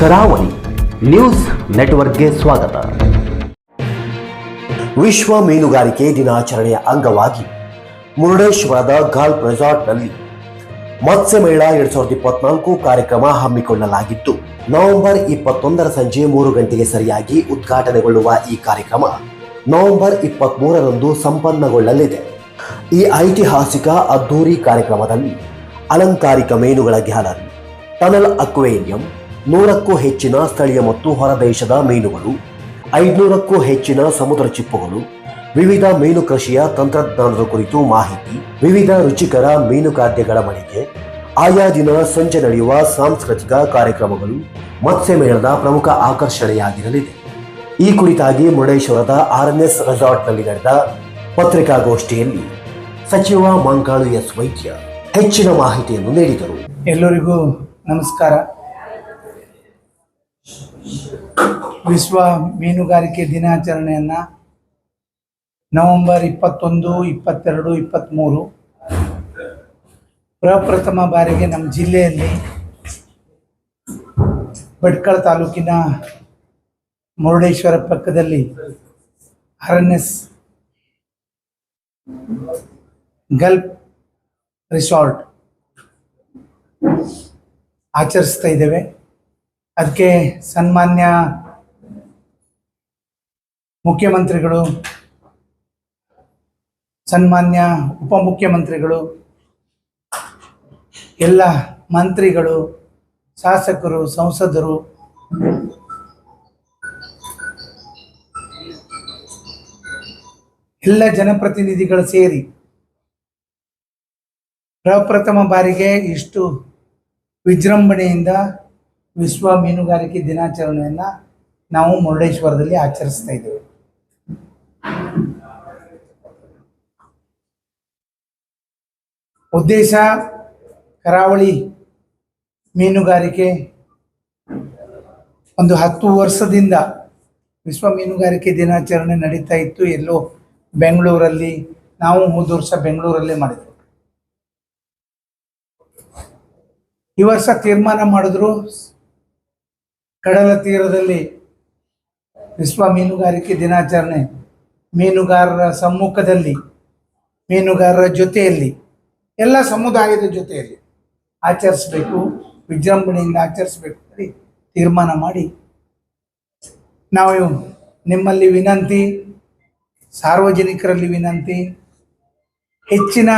ಕರಾವಳಿ ನ್ಯೂಸ್ ನೆಟ್ವರ್ಕ್ಗೆ ಸ್ವಾಗತ. ವಿಶ್ವ ಮೀನುಗಾರಿಕೆ ದಿನಾಚರಣೆಯ ಅಂಗವಾಗಿ ಮುರುಡೇಶ್ವರದ ಗಾಲ್ಫ್ ರೆಸಾರ್ಟ್ನಲ್ಲಿ ಮತ್ಸ್ಯ ಮೇಳ ಎರಡ್ ಸಾವಿರದ ಇಪ್ಪತ್ನಾಲ್ಕು ಕಾರ್ಯಕ್ರಮ ಹಮ್ಮಿಕೊಳ್ಳಲಾಗಿತ್ತು. ನವೆಂಬರ್ ಇಪ್ಪತ್ತೊಂದರ ಸಂಜೆ ಮೂರು ಗಂಟೆಗೆ ಸರಿಯಾಗಿ ಉದ್ಘಾಟನೆಗೊಳ್ಳುವ ಈ ಕಾರ್ಯಕ್ರಮ ನವೆಂಬರ್ ಇಪ್ಪತ್ಮೂರರಂದು ಸಂಪನ್ನಗೊಳ್ಳಲಿದೆ. ಈ ಐತಿಹಾಸಿಕ ಅದ್ದೂರಿ ಕಾರ್ಯಕ್ರಮದಲ್ಲಿ ಅಲಂಕಾರಿಕ ಮೀನುಗಳ ಗ್ಯಾಲರಿ ಟನಲ್ ಅಕ್ವೇರಿಯಂ ನೂರಕ್ಕೂ ಹೆಚ್ಚಿನ ಸ್ಥಳೀಯ ಮತ್ತು ಹೊರದೇಶದ ಮೀನುಗಳು, ಐದುನೂರಕ್ಕೂ ಹೆಚ್ಚಿನ ಸಮುದ್ರ ಚಿಪ್ಪುಗಳು, ವಿವಿಧ ಮೀನು ಕೃಷಿಯ ತಂತ್ರಜ್ಞಾನದ ಕುರಿತು ಮಾಹಿತಿ, ವಿವಿಧ ರುಚಿಕರ ಮೀನು ಖಾದ್ಯಗಳ ಮಳಿಗೆ, ಆಯಾ ದಿನ ಸಂಜೆ ನಡೆಯುವ ಸಾಂಸ್ಕೃತಿಕ ಕಾರ್ಯಕ್ರಮಗಳು ಮತ್ಸ್ಯ ಮೇಳದ ಪ್ರಮುಖ ಆಕರ್ಷಣೆಯಾಗಿರಲಿದೆ. ಈ ಕುರಿತಾಗಿ ಮುರುಡೇಶ್ವರದ ಆರ್ ಎನ್ ಎಸ್ ರೆಸಾರ್ಟ್ನಲ್ಲಿ ನಡೆದ ಪತ್ರಿಕಾಗೋಷ್ಠಿಯಲ್ಲಿ ಸಚಿವ ಮಂಕಾಳು ಎಸ್ ವೈದ್ಯ ಹೆಚ್ಚಿನ ಮಾಹಿತಿಯನ್ನು ನೀಡಿದರು. ಎಲ್ಲರಿಗೂ ನಮಸ್ಕಾರ. ವಿಶ್ವ ಮೀನುಗಾರಿಕೆ ದಿನಾಚರಣೆಯನ್ನು ನವೆಂಬರ್ ಇಪ್ಪತ್ತೊಂದು, ಇಪ್ಪತ್ತೆರಡು ಇಪ್ಪತ್ತ್ಮೂರು ಪ್ರಪ್ರಥಮ ಬಾರಿಗೆ ನಮ್ಮ ಜಿಲ್ಲೆಯಲ್ಲಿ ಭಟ್ಕಳ ತಾಲೂಕಿನ ಮುರುಡೇಶ್ವರ ಪಕ್ಕದಲ್ಲಿ ಎಸ್ ಗಲ್ಫ್ ರಿಸಾರ್ಟ್ ಆಚರಿಸ್ತಾ ಇದ್ದೇವೆ. ಅದಕ್ಕೆ ಸನ್ಮಾನ್ಯ ಮುಖ್ಯಮಂತ್ರಿಗಳು, ಸನ್ಮಾನ್ಯ ಉಪಮುಖ್ಯಮಂತ್ರಿಗಳು, ಎಲ್ಲ ಮಂತ್ರಿಗಳು, ಶಾಸಕರು, ಸಂಸದರು, ಎಲ್ಲ ಜನಪ್ರತಿನಿಧಿಗಳು ಸೇರಿ ಪ್ರಪ್ರಥಮ ಬಾರಿಗೆ ಇಷ್ಟು ವಿಜೃಂಭಣೆಯಿಂದ ವಿಶ್ವ ಮೀನುಗಾರಿಕೆ ದಿನಾಚರಣೆಯನ್ನು ನಾವು ಮುರುಡೇಶ್ವರದಲ್ಲಿ ಆಚರಿಸ್ತಾ ಇದ್ದೇವೆ. ಉದ್ದೇಶ ಕರಾವಳಿ ಮೀನುಗಾರಿಕೆ ಒಂದು ಹತ್ತು ವರ್ಷದಿಂದ ವಿಶ್ವ ಮೀನುಗಾರಿಕೆ ದಿನಾಚರಣೆ ನಡೀತಾ ಇತ್ತು. ಎಲ್ಲೋ ಬೆಂಗಳೂರಲ್ಲಿ ನಾವು ಹೋದ ವರ್ಷ ಬೆಂಗಳೂರಲ್ಲೇ ಮಾಡಿದ್ವಿ ಈ ವರ್ಷ ತೀರ್ಮಾನ ಮಾಡಿದ್ರು ಕಡಲ ತೀರದಲ್ಲಿ ವಿಶ್ವ ಮೀನುಗಾರಿಕೆ ದಿನಾಚರಣೆ. ಮೀನುಗಾರರ ಸಮ್ಮುಖದಲ್ಲಿ, ಮೀನುಗಾರರ ಜೊತೆಯಲ್ಲಿ, ಎಲ್ಲ ಸಮುದಾಯದ ಜೊತೆಯಲ್ಲಿ ಆಚರಿಸಬೇಕು, ವಿಜೃಂಭಣೆಯಿಂದ ಆಚರಿಸಬೇಕು ಅಂತ ತೀರ್ಮಾನ ಮಾಡಿ. ನಾವು ನಿಮ್ಮಲ್ಲಿ ವಿನಂತಿ, ಸಾರ್ವಜನಿಕರಲ್ಲಿ ವಿನಂತಿ, ಹೆಚ್ಚಿನ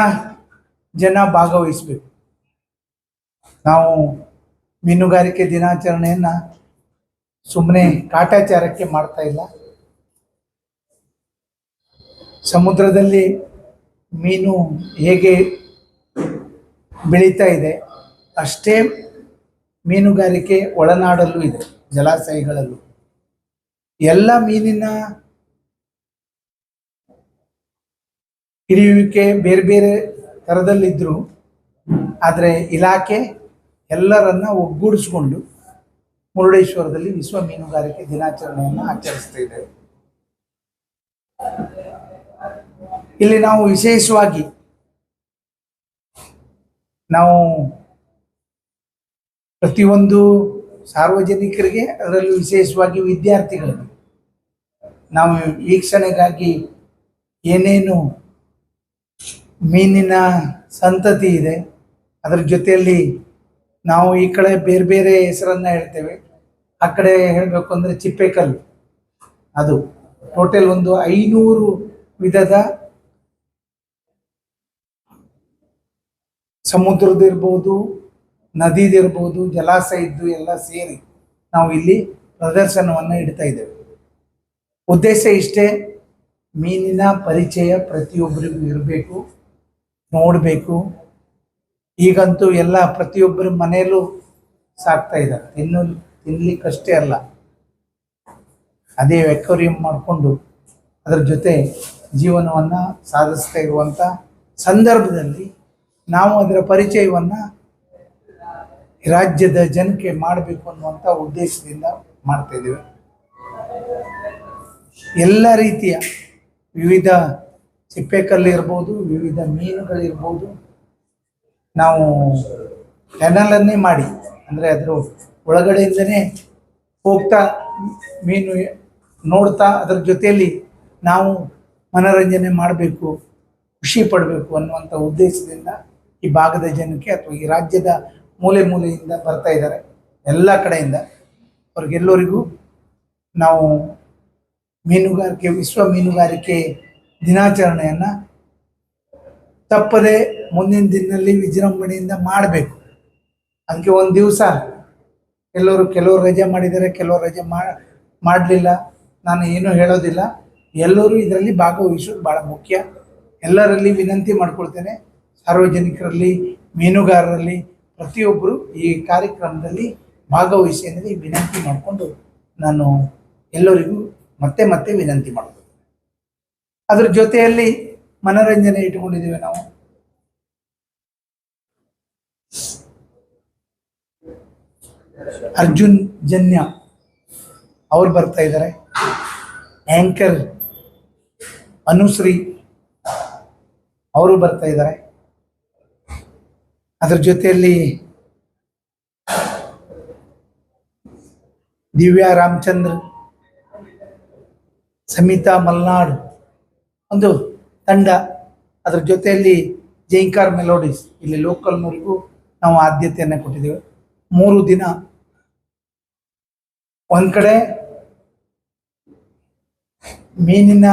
ಜನ ಭಾಗವಹಿಸಬೇಕು. ನಾವು ಮೀನುಗಾರಿಕೆ ದಿನಾಚರಣೆಯನ್ನು ಸುಮ್ಮನೆ ಕಾಟಾಚಾರಕ್ಕೆ ಮಾಡ್ತಾ ಇಲ್ಲ. ಸಮುದ್ರದಲ್ಲಿ ಮೀನು ಹೇಗೆ ಬೆಳೀತಾ ಇದೆ ಅಷ್ಟೇ ಮೀನುಗಾರಿಕೆ ಒಳನಾಡಲ್ಲೂ ಇದೆ, ಜಲಾಶಯಗಳಲ್ಲೂ. ಎಲ್ಲ ಮೀನಿನ ಹಿಡಿಯುವಿಕೆ ಬೇರೆ ಬೇರೆ ಥರದಲ್ಲಿದ್ದರೂ ಆದರೆ ಇಲಾಖೆ ಎಲ್ಲರನ್ನ ಒಗ್ಗೂಡಿಸ್ಕೊಂಡು ಮುರುಡೇಶ್ವರದಲ್ಲಿ ವಿಶ್ವ ಮೀನುಗಾರಿಕೆ ದಿನಾಚರಣೆಯನ್ನು ಆಚರಿಸ್ತಾ ಇದ್ದೇವೆ. ಇಲ್ಲಿ ನಾವು ವಿಶೇಷವಾಗಿ ನಾವು ಪ್ರತಿಯೊಂದು ಸಾರ್ವಜನಿಕರಿಗೆ ಅದರಲ್ಲೂ ವಿಶೇಷವಾಗಿ ವಿದ್ಯಾರ್ಥಿಗಳಿಗೆ ನಾವು ವೀಕ್ಷಣೆಗಾಗಿ ಏನೇನು ಮೀನಿನ ಸಂತತಿ ಇದೆ, ಅದರ ಜೊತೆಯಲ್ಲಿ ನಾವು ಈ ಕಡೆ ಬೇರೆ ಬೇರೆ ಹೆಸರನ್ನ ಹೇಳ್ತೇವೆ. ಆ ಕಡೆ ಹೇಳಬೇಕು ಅಂದರೆ ಚಿಪ್ಪೆಕಲ್ಲು. ಅದು ಟೋಟಲ್ ಒಂದು ಐನೂರು ವಿಧದ ಸಮುದ್ರದಿರ್ಬೋದು ನದಿದಿರ್ಬೋದು ಜಲಾಶಯದ್ದು ಎಲ್ಲ ಸೇರಿ ನಾವು ಇಲ್ಲಿ ಪ್ರದರ್ಶನವನ್ನು ಇಡ್ತಾ ಇದ್ದೇವೆ. ಉದ್ದೇಶ ಇಷ್ಟೇ, ಮೀನಿನ ಪರಿಚಯ ಪ್ರತಿಯೊಬ್ಬರಿಗೂ ಇರಬೇಕು, ನೋಡಬೇಕು. ಈಗಂತೂ ಎಲ್ಲ ಪ್ರತಿಯೊಬ್ಬರ ಮನೆಯಲ್ಲೂ ಸಾಕ್ತಾ ಇದ್ದಾರೆ. ತಿನ್ನು, ತಿನ್ಲಿಕ್ಕಷ್ಟೇ ಅಲ್ಲ. ಅದೇ ವ್ಯಕ್ವರಿಯಂ ಮಾಡಿಕೊಂಡು ಅದರ ಜೊತೆ ಜೀವನವನ್ನು ಸಾಧಿಸ್ತಾ ಇರುವಂಥ ಸಂದರ್ಭದಲ್ಲಿ ನಾವು ಅದರ ಪರಿಚಯವನ್ನು ರಾಜ್ಯದ ಜನಕ್ಕೆ ಮಾಡಬೇಕು ಅನ್ನುವಂಥ ಉದ್ದೇಶದಿಂದ ಮಾಡ್ತಾ ಇದ್ದೇವೆ. ಎಲ್ಲ ರೀತಿಯ ವಿವಿಧ ಚಿಪ್ಪೆಕಲ್ಲಿರ್ಬೋದು ವಿವಿಧ ಮೀನುಗಳಿರ್ಬೋದು ನಾವು ಕೆನಲನ್ನೇ ಮಾಡಿ, ಅಂದರೆ ಅದ್ರ ಒಳಗಡೆಯಿಂದನೇ ಹೋಗ್ತಾ, ಮೀನು ನೋಡ್ತಾ, ಅದರ ಜೊತೆಯಲ್ಲಿ ನಾವು ಮನೋರಂಜನೆ ಮಾಡಬೇಕು, ಖುಷಿ ಪಡಬೇಕು ಅನ್ನುವಂಥ ಉದ್ದೇಶದಿಂದ ಈ ಭಾಗದ ಜನಕ್ಕೆ ಅಥವಾ ಈ ರಾಜ್ಯದ ಮೂಲೆ ಮೂಲೆಯಿಂದ ಬರ್ತಾ ಇದ್ದಾರೆ. ಎಲ್ಲ ಕಡೆಯಿಂದ ಅವ್ರಿಗೆಲ್ಲರಿಗೂ ನಾವು ಮೀನುಗಾರಿಕೆ, ವಿಶ್ವ ಮೀನುಗಾರಿಕೆ ದಿನಾಚರಣೆಯನ್ನು ತಪ್ಪದೆ ಮುಂದಿನ ದಿನದಲ್ಲಿ ವಿಜೃಂಭಣೆಯಿಂದ ಮಾಡಬೇಕು. ಅದಕ್ಕೆ ಒಂದು ದಿವಸ ಎಲ್ಲರೂ ಕೆಲವರು ರಜೆ ಮಾಡಿದ್ದಾರೆ, ಕೆಲವರು ರಜೆ ಮಾಡಲಿಲ್ಲ. ನಾನು ಏನೂ ಹೇಳೋದಿಲ್ಲ. ಎಲ್ಲರೂ ಇದರಲ್ಲಿ ಭಾಗವಹಿಸೋದು ಭಾಳ ಮುಖ್ಯ. ಎಲ್ಲರಲ್ಲಿ ವಿನಂತಿ ಮಾಡ್ಕೊಳ್ತೇನೆ. ಸಾರ್ವಜನಿಕರಲ್ಲಿ, ಮೀನುಗಾರರಲ್ಲಿ, ಪ್ರತಿಯೊಬ್ಬರು ಈ ಕಾರ್ಯಕ್ರಮದಲ್ಲಿ ಭಾಗವಹಿಸಿ ಅನ್ನೋದು ವಿನಂತಿ ಮಾಡಿಕೊಂಡು ನಾನು ಎಲ್ಲರಿಗೂ ಮತ್ತೆ ಮತ್ತೆ ವಿನಂತಿ ಮಾಡ್ತೀನಿ ಅದ್ರ ಜೊತೆಯಲ್ಲಿ ಮನೋರಂಜನೆ ಇಟ್ಕೊಂಡಿದ್ದೀವಿ ನಾವು. ಅರ್ಜುನ್ ಜನ್ಯ ಅವ್ರು ಬರ್ತಾ ಇದ್ದಾರೆ. ಆಂಕರ್ ಅನುಶ್ರೀ ಅವರು ಬರ್ತಾ ಇದ್ದಾರೆ. ಅದ್ರ ಜೊತೆಯಲ್ಲಿ ದಿವ್ಯಾ ರಾಮಚಂದ್ರ, ಸಮಿತಾ ಮಲ್ನಾಡ್, ಒಂದು ತಂಡ ಅದ್ರ ಜೊತೆಯಲ್ಲಿ ಜೈಂಕಾರ್ ಮೆಲೋಡೀಸ್, ಇಲ್ಲಿ ಲೋಕಲ್ ಲೋಕಲ್ನವ್ರಿಗೂ ನಾವು ಆದ್ಯತೆಯನ್ನು ಕೊಟ್ಟಿದ್ದೇವೆ. ಮೂರು ದಿನ ಒಂದ್ ಕಡೆ ಮೀನಿನ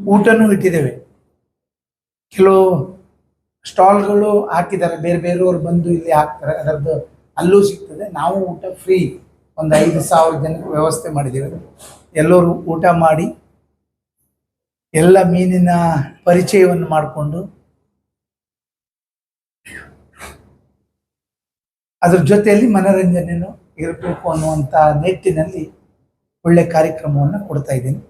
ಊಟನೂ ಇಟ್ಟಿದ್ದೇವೆ. ಕೆಲವು ಸ್ಟಾಲ್ಗಳು ಹಾಕಿದ್ದಾರೆ, ಬೇರೆ ಬೇರೆಯವರು ಬಂದು ಇಲ್ಲಿ ಹಾಕ್ತಾರೆ, ಅದರದ್ದು ಅಲ್ಲೂ ಸಿಗ್ತದೆ. ನಾವು ಊಟ ಫ್ರೀ ಒಂದು ಐದು ಸಾವಿರ ಜನಕ್ಕೆ ವ್ಯವಸ್ಥೆ ಮಾಡಿದ್ದೇವೆ. ಎಲ್ಲರೂ ಊಟ ಮಾಡಿ ಎಲ್ಲ ಮೀನಿನ ಪರಿಚಯವನ್ನು ಮಾಡಿಕೊಂಡು ಅದ್ರ ಜೊತೆಯಲ್ಲಿ ಮನೋರಂಜನೆಯನ್ನು ಇರಬೇಕು ಅನ್ನುವಂಥ ನಿಟ್ಟಿನಲ್ಲಿ ಒಳ್ಳೆ ಕಾರ್ಯಕ್ರಮವನ್ನು ಕೊಡ್ತಾ ಇದ್ದೀನಿ.